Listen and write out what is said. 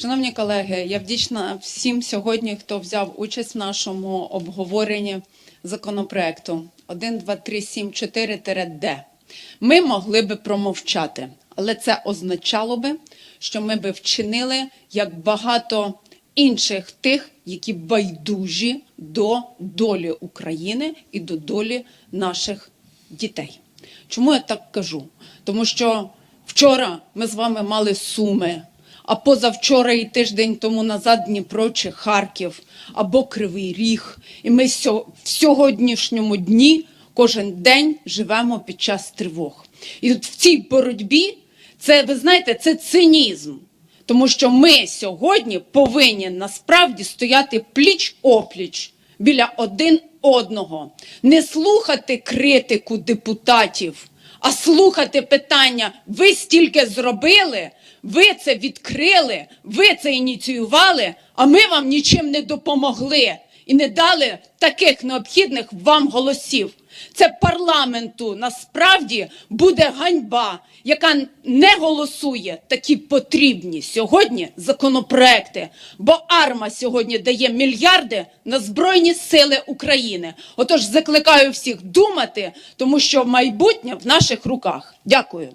Шановні колеги, я вдячна всім сьогодні, хто взяв участь в нашому обговоренні законопроекту 1, 2, 3, 7, 4 Д. Ми могли би промовчати, але це означало би, що ми би вчинили як багато інших тих, які байдужі до долі України і до долі наших дітей. Чому я так кажу? Тому що вчора ми з вами мали суми, а позавчора і тиждень тому назад Дніпро чи Харків або Кривий Ріг. І ми в сьогоднішньому дні кожен день живемо під час тривог. І от в цій боротьбі це, ви знаєте, це цинізм. Тому що ми сьогодні повинні насправді стояти пліч опліч біля один одного, не слухати критику депутатів, а слухати питання: ви стільки зробили, ви це відкрили, ви це ініціювали, а ми вам нічим не допомогли і не дали таких необхідних вам голосів. Це парламенту насправді буде ганьба, яка не голосує такі потрібні сьогодні законопроекти. Бо АРМА сьогодні дає мільярди на Збройні Сили України. Отож, закликаю всіх думати, тому що майбутнє в наших руках. Дякую.